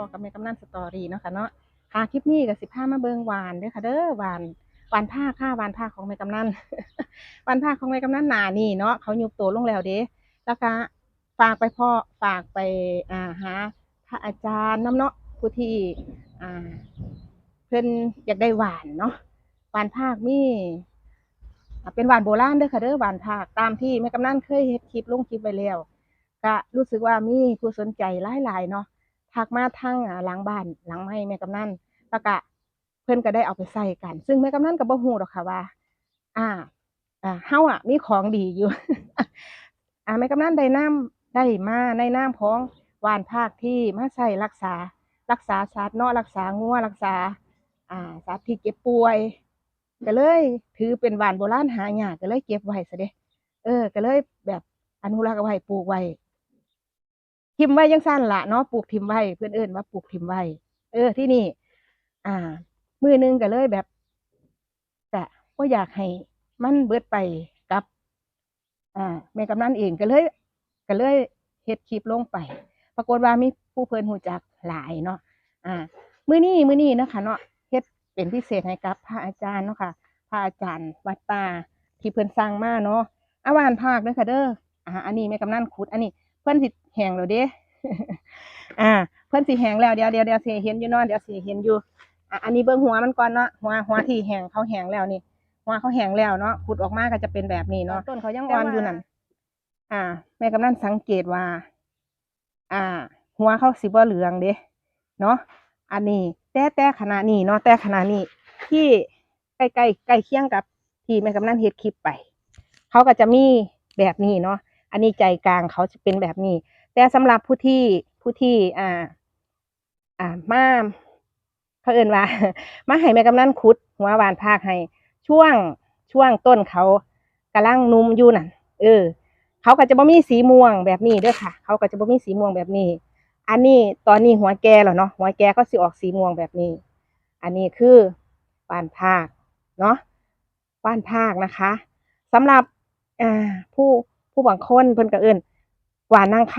อกับแม่กำนันสตอรี่เนาะค่ะเนาะค่ะคลิปนี้ก็สิพามาเบิงหวานเด้อค่ะเด้อหวานหวานผ้าค่ะหวานผ้าของแม่กำนันหวานผ้าของแม่กำนันหนานี่เนาะเขายุบตัวลงแล้วเด้แล้วก็ฝากไปพ่อฝากไปอ่าหาพระอาจารย์น้ำเนาะผู้ที่อ่าเพิ่อนอยากได้หวานเนาะหวานภาคนี่เป็นหวานโบราณเด้อค่ะเด้อหวานภาคตามที่แม่กำนันเคยเฮ็ดคลิปลงคลิปไปแล้วก็รู้สึกว่ามีผู้สนใจหลายๆเนาะ ทักมาทางอ่าหลังบ้านหลังไม้แม่กำนันแล้วก็เพิ่อนก็ได้เอาไปใส่กัน ซึ่งแม่กำนันก็บ่ฮู้ดอกค่ะว่า อ่า อ่าเฮาอะมีของดีอยู่ อ่าแม่กำนันได้น้ำได้มาในน้ำของวานภาคที่มาใส่รักษา รักษาสัตว์เนาะรักษางัวรักษา อ่าสัตว์ที่เก็บป่วยก็เลย ถือเป็นวานโบราณหายากก็เลยเก็บไว้ซะเด้เออ ก็เลยแบบอนุรักษ์ไว้ปลูกไว้ ทิมไว้ยังสั้นละเนาะปลูกทิมไว้เพื่อนเอิ้นว่าปลูกทิมไว้เออที่นี่ อ่า มือหนึงก็เลยแบบแต่ว่าอยากให้มันเบิดไปกับ อ่าแม่กำนันเองก็เลย ก็เลยเฮ็ดคลิปลงไป ปรากฏว่ามีผู้เพิ่นหูจักหลายเนาะอ่า มือนี้มือนี้นะคะเนาะเฮ็ดเป็นพิเศษให้กับพระอาจารย์เนาะค่ะพระอาจารย์วัดป่าที่เพิ่นสร้างมาเนาะอาวานภาคเด้อค่ะเด้ออ่าอันนี้แม่กำนันขุด อันนี้เพิ่นสิ แห้งแล้วเด้อ่า เพิ่นสิแห้งแล้วเดี๋ยวเดี๋ยวเดี๋ยวสิเห็นอยู่เนาะเดี๋ยวสิเห็นอยู่อะอันนี้เบิ่งหัวมันก่อนเนาะหัวหัวที่แห้งเขาแห้งแล้วนี่หัวเขาแห้งแล้วเนาะขุดออกมาก็จะเป็นแบบนี้เนาะต้นเขายังอ่อนอยู่นั่นอ่า แม่กำนันสังเกตว่า อ่า หัวเขาสิบ่เหลืองเด้เนาะอันนี้ แต่แต่ขณะนี้เนาะแต่ขณะนี้ ที่ใกล้ใกล้ใกล้เคียงกับ ที่แม่กำนันเฮ็ดคลิปไป เขาก็จะมีแบบนี้เนาะอันนี้ใจกลางเขาจะเป็นแบบนี้ แต่สำหรับผู้ที่ผู้ที่อ่า อ่ามาเขาเอิ้นว่า มาให้แม่กำนันขุดหัวหวานภาคให้ ช่วงช่วงต้นเขากำลังนุ่มอยู่นั่นเออ เขาก็จะบ่มีสีม่วงแบบนี้เด้อค่ะ เขาก็จะบ่มีสีม่วงแบบนี้ อันนี้ตอนนี้หัวแกแล้วเนาะหัวแกก็สิออกสีม่วงแบบนี้ อันนี้คือวานภาคเนาะวานภาคนะคะสำหรับอ่าผู้ผู้บางคนเพิ่นก็เอิ้น หวานนางค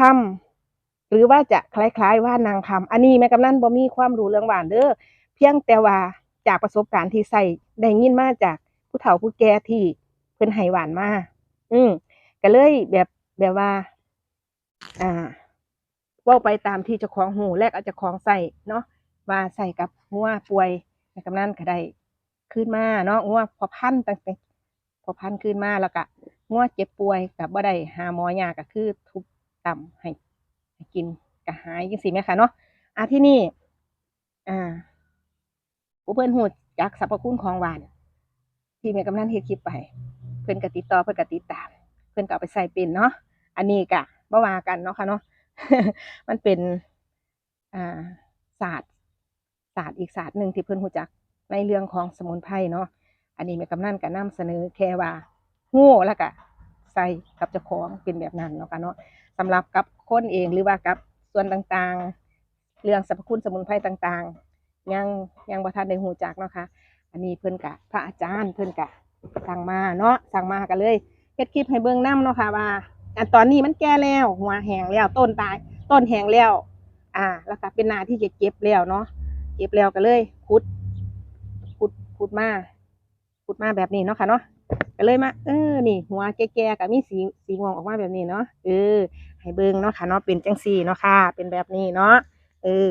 ำหรือว่าจะคล้ายๆว่านางคำอันนี้แม่กำนันบ่มีความรู้เรื่องหวานเด้อเพียงแต่ว่าจากประสบการณ์ที่ใส่ได้ยินมาจากผู้เฒ่าผู้แก่ที่เพิ่นให้หวานมาอืมก็เลยแบบแบบว่า อ่าว่าไปตามที่เจ้าของหูแรกเอาเจ้าของใส่เนาะว่าใส่กับงัวป่วยในกำนันก็ได้ขึ้นมาเนาะงัวพอพันตั้งแต่พอพันขึ้นมาแล้วก็งัวเจ็บป่วยกับบ่ได้หาหมอยาก็คือทุบ ต่ำให้กินก็หายจังซี่แม่ค่ะเนาะอะที่นี่ อ่าผู้เพิ่นหูจักสรรพคุณของหวาน ที่แม่กำนันเฮ็ดคลิปไป เพิ่อนกติดต่อเพิ่อนกติดตาม เพิ่อนก็ไปใส่เป็นเนาะอันนี้ก็บ่ว่ากันเนาะค่ะเนาะมันเป็นอ่าศาสตร์ศาสตร์อีกศาสตร์หนึ่งที่เพิ่อนรู้จักในเรื่องของสมุนไพรเนาะอันนี้แม่กำนันก็นำเสนอแค่ว่าฮู้แล้วก็ใส่กับเจ้าของเป็นแบบนั้นเนาะค่ะเนาะ สำหรับกับคนเองหรือว่ากับส่วนต่างๆ เรื่องสรรพคุณสมุนไพรต่างๆ ยังยังบ่ทันได้ฮู้จักเนาะค่ะอันนี้เพิ่อนกะพระอาจารย์เพิ่อนกะสั่งมาเนาะสั่งมาก็เลยเฮ็ดคลิปให้เบิ่งนํเนาะค่ะว่าอันตอนนี้มันแก่แล้ว หัวแห้งแล้วต้นตาย ต้นแห้งแล้ว อ่า แล้วก็เป็นนาที่จะเก็บแล้วเนาะเก็บแล้วก็เลยขุดขุดขุดมาขุดมาแบบนี้เนาะค่ะเนาะ ก็เลยมาเออนี่ หัวแก่ๆก็มีสีสีม่วงออกมาแบบนี้เนาะเออให้เบิ่งเนาะค่ะเนาะเป็นจังซี่เนาะค่ะ เป็นแบบนี้เนาะเออ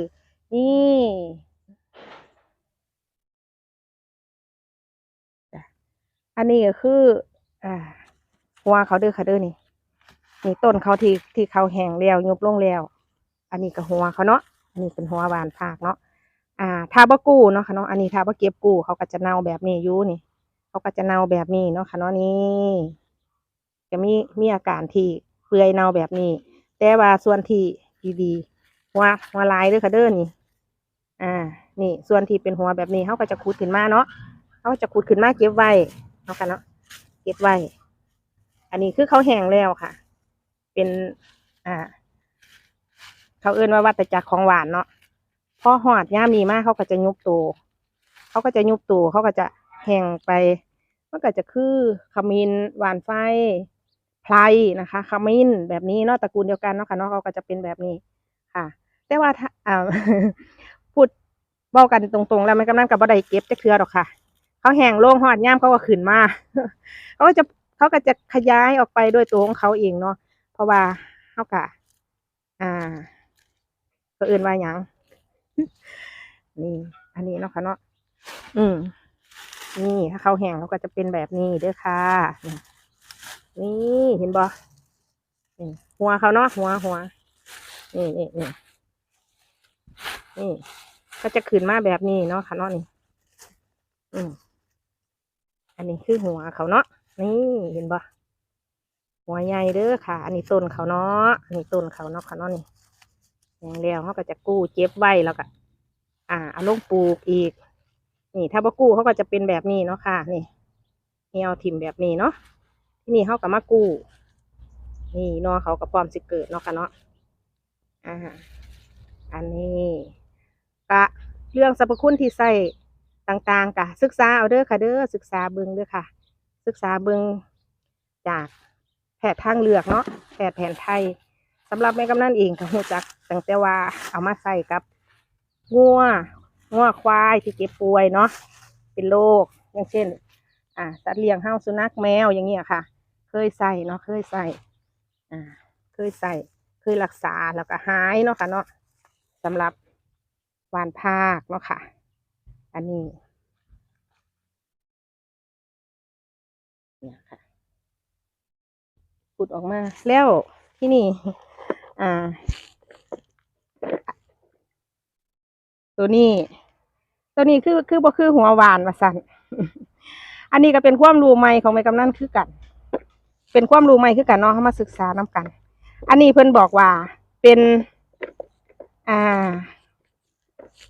นี่อันนี้ก็คือ อ่า หัวเขาเด้อค่ะเด้อนี่นี่ต้นเขาที่ที่เขาแห้งแล้วยุบลงแล้ว อันนี้ก็หัวเขาเนาะอันนี้เป็นหัวบานภาคเนาะอ่าถ้าบ่กู้เนาะค่ะเนาะอันนี้ถ้าบ่เก็บกู้เขาก็จะเน่าแบบนี้อยู่นี่ เขาก็จะเน่าแบบนี้เนาะค่ะเนาะนี่จะมีมีอาการที่เปื่อยเน่าแบบนี้ แต่ว่าส่วนที่ดีๆหัวหัวลายด้อค่ะเด้อนี่ อ่า นี่ส่วนที่เป็นหัวแบบนี้เขาก็จะขุดขึ้นมาเนาะเขาจะขุดขึ้นมาเก็บไว้เนาะค่ะเนาะเก็บไว้ อันนี้คือเขาแห้งแล้วค่ะ เป็น อ่า เขาเอิ้นว่าวัตจักรของหวานเนาะพอหอดย่ามนี้มากเขาก็จะยุบตัวเขาก็จะยุบตัวเขาก็จะ แห้งไปมันก็จะคือขมิ้นหวานไฟไพรนะคะขมิ้นแบบนี้เนาะตระกูลเดียวกันเนาะค่ะเนาะเขาก็จะเป็นแบบนี้ค่ะ แต่ว่าถ้าพูดเว้ากันตรงๆ แล้วแม่กำนันก็บ่ได้เก็บจักเทื่อดอกค่ะ เขาแห้งโล่งฮอดยามเขาก็ขึ้นมาเขาก็จะเขาก็จะขยายออกไปด้วยตัวของเขาเองเนาะเพราะว่าเขากะอ่าก็อื่นว่าหยังนี่ อันนี้เนาะค่ะเนาะอืม นี่ถ้าเขาแห้งเขาก็จะเป็นแบบนี้เด้อค่ะ นี่เห็นบ่นี่หัวเขาเนาะหัวหัวนี่นี่นี่นี่ก็จะขึ้นมาแบบนี้เนาะค่ะเนาะนี่อืมอันนี้คือหัวเขาเนาะนี่เห็นบ่หัวใหญ่เด้อค่ะ อันนี้ต้นเขาเนาะอันนี้ต้นเขาเนาะค่ะเนาะนี่อย่างแล้วเขาก็จะกู้เจ็บไว้แล้วก็อ่าเอาลงปลูกอีก นี่ถ้าบกู้เขาก็จะเป็นแบบนี้เนาะค่ะ นี่นี่เอาถิ่มแบบนี้เนาะที่นี่เขาก็มากู้ นี่นอเขาก็พร้อมสิเกิดเนาะค่ะเนาะอ่าอันนี้กะเรื่องสรรพคุณที่ใส่ต่างๆกะศึกษาเอาเด้อค่ะเด้อศึกษาเบิ่งเด้อค่ะ ศึกษาเบิ่งจากแพทย์ทางเลือกเนาะแพทย์แผนไทยสำหรับแม่กำนันเองก็รู้จักตั้งแต่ว่าเอามาใส่กับงัว งัวควายที่เจ็บป่วยเนาะเป็นโรคอย่างเช่น อ่าสัตว์เลี้ยงเฮาสุนัขแมวอย่างเงี้ยค่ะ เคยใส่เนาะเคยใส่อ่าเคยใส่เคยรักษาแล้วก็หายเนาะค่ะเนาะสำหรับวานภาคเนาะค่ะ อันนี้เนี่ยค่ะขุดออกมาแล้วที่นี่ อ่า ตัวนี้ ตัวนี้คือคือบ่คือหัวหวานว่าสั่นอันนี้ก็เป็นความรู้ใหม่ของแม่กำนันคือกัน เป็นความรู้ใหม่คือกันเนาะเขามาศึกษานํกัน อันนี้เพิ่นบอกว่าเป็น อ่า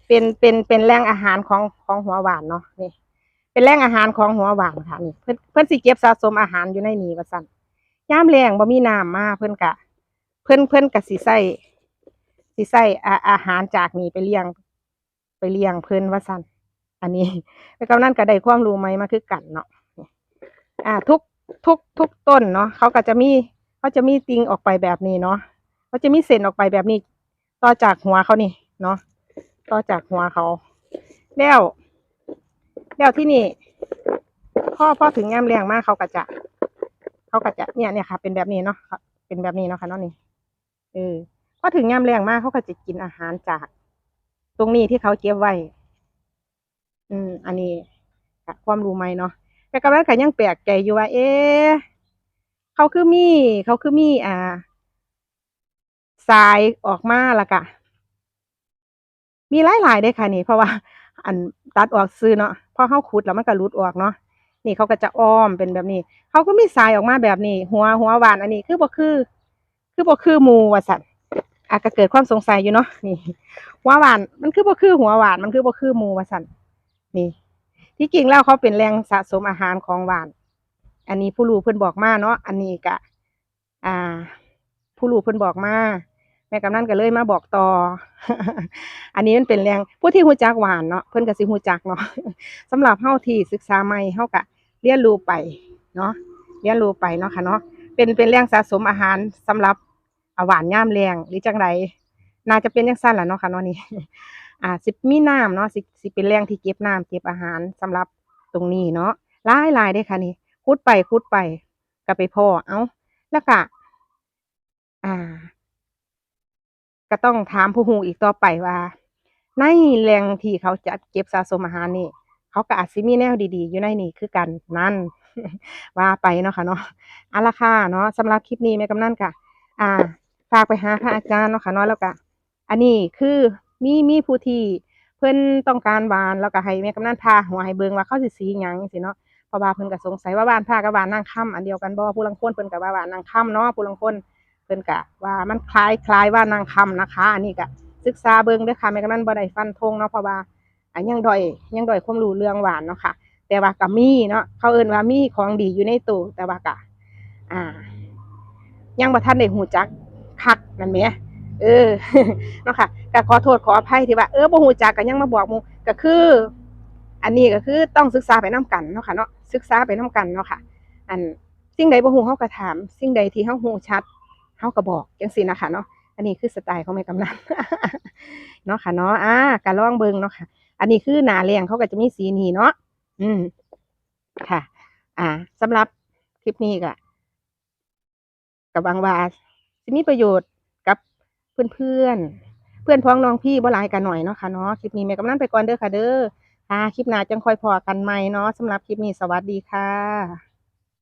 เป็นเป็นเป็นแหล่งอาหารของของหัวหวานเนาะนี่ เป็นแหล่งอาหารของหัวหวานค่ะนี่เพิ่นเพิ่นสิเก็บสะสมอาหารอยู่ในนี้ว่าซั่นย่ามแรงบ่มีน้ำมาเพิ่นกะ เพิ่นเพิ่นกะสิใส่สิใส่อาอาหารจากนี้ไปเลี้ยง ไปเลี้ยงเพิ่นว่าซั่นอันนี้ไปกำนั้นก็ได้ความรู้ใหมมาคือกันเนาะอ่าทุกทุกทุกต้นเนาะเขาก็จะมีเขาจะมีติงออกไปแบบนี้เนาะเขาจะมีเส้นออกไปแบบนี้ ต่อจากหัวเขานี่เนาะต่อจากหัวเขา แล้ว แล้วที่นี่พ่อพ่อถึงแงามแรงมากเขาก็จะ เขาก็จะเนี่ยเนี่ยค่ะ เป็นแบบนี้เนาะเป็นแบบนี้เนาะค่ะเนาะนี่เออพอถึงแงามแรงมากเขาก็จะกินอาหารจาก ตรงนี้ที่เขาเก็บไว้ อืม อันนี้ความรู้ใหม่เนาะแต่กำลังก็ยังแปลกใจอยู่ว่า เอ๊ะเขาคือมี เขาคือมี อ่าสายออกมาละกะ มีหลายๆเด้ค่ะนี่ เพราะว่า อันตัดออกซื้อเนาะพอเขาขุดแล้วมันก็หลุดออกเนาะนี่เขาก็จะอ้อมเป็นแบบนี้ เขาก็มีสายออกมาแบบนี้ หัวหัวหวานอันนี้ คือบ่คือ คือบ่คือมูว่าสัตว์ อาจจะเกิดความสงสัยอยู่เนาะนี่หัวหวานมันคือบ่คือหัวหวานมันคือบ่คือมูว่าสัตว์นี่ ที่จริงแล้วเขาเป็นแหล่งสะสมอาหารของหวาน อันนี้ผู้รู้เพิ่อนบอกมาเนาะอันนี้ก็อ่า ผู้รู้เพิ่อนบอกมาแม่กำนันก็เลยมาบอกต่อ อันนี้มันเป็นแรงผู้ที่ฮู้จักหวานเนาะเพิ่อนก็สิฮู้จักเนาะสำหรับเฮาที่ศึกษาใหม่เฮาก็เรียนรู้ไปเนาะเรียนรู้ไปเนาะค่ะเนาะเป็นเป็นแรงสะสมอาหารสำหรับ หวานย่ามแรงหรือจังไดน่าจะเป็นจังซั่นล่ะเนาะค่ะเนาะนี่อ่าสิมีน้ำเนาะสิสิเป็นแรงที่เก็บน้ำเก็บอาหารสำหรับตรงนี้เนาะลายลายเด้ค่ะนี่ขุดไปขุดไปก็ไปพ่อเอาแล้วก็อ่า ก็ต้องถามผู้ฮู้อีกต่อไปว่า ในแหล่งที่เขาจัดเก็บสะสมอาหารนี่ เขาก็อาจสิมีแนวดีๆ อยู่ในนี่คือกันนั่นว่าไปเนาะค่ะเนาะอาละค่ะเนาะสำหรับคลิปนี้แม่กำนันค่ะ อ่า ฝากไปหาพระอาจารย์เนาะค่ะเนาะแล้วก็อันนี้คือมีมีผู้ที่เพิ่นต้องการวานแล้วก็ให้แม่กำนันพาหัวให้เบิ่งว่าเขาสิสีหยังจังซี่เนาะเพราะว่าเพิ่นก็สงสัยว่าหวานผ้ากับหวานนางค่ำอันเดียวกันบ่ผู้ลังคนเพิ่นก็ว่าหวานนางค่ำเนาะผู้ลังคนเพิ่นก็ว่ามันคล้ายคล้ายว่านางคำนะคะ อันนี้ก็ศึกษาเบิ่งเด้อค่ะแม่กำนันบ่ได้ฟันธงเนาะเพราะว่าอันยังดอยยังดอยความรู้เรื่องหวานเนาะค่ะ แต่ว่าก็มีเนาะเขาเอิ้นว่ามีของดีอยู่ในตู้แต่ว่าก็อ่า ยังบ่ทันได้ฮู้จัก คักนั่นแหมเออเนาะค่ะก็ขอโทษขออภัยที่ว่าเออบ่ฮู้จักก็ยังมาบอกมูก็คือ อันนี้ก็คือต้องศึกษาไปนํกันเนาะค่ะเนาะศึกษาไปนํกันเนาะค่ะ อันสิ่งใดบ่ฮู้เฮาก็ถาม สิ่งใดที่เฮาฮู้ชัดเฮาก็บอกจังซี่นะคะเนาะอันนี้คือสไตล์ของแม่กำนันเนาะค่ะเนาะอ่ากะลองเบิงเนาะค่ะ อันนี้คือหนาเรียงเขาก็จะมีสีนี้เนาะอืมค่ะ อ่าสำหรับคลิปนี้ก็กับวังว่า สิมีประโยชน์กับเพื่อนเพื่อนๆ เพื่อนพ้องน้องพี่บ่หลายกันหน่อยเนาะค่ะเนาะคลิปนี้แม่กำนันไปก่อนเด้อค่ะเด้อค่ะคลิปหน้าจังค่อยพอกันใหม่เนาะสำหรับคลิปนี้สวัสดีค่ะ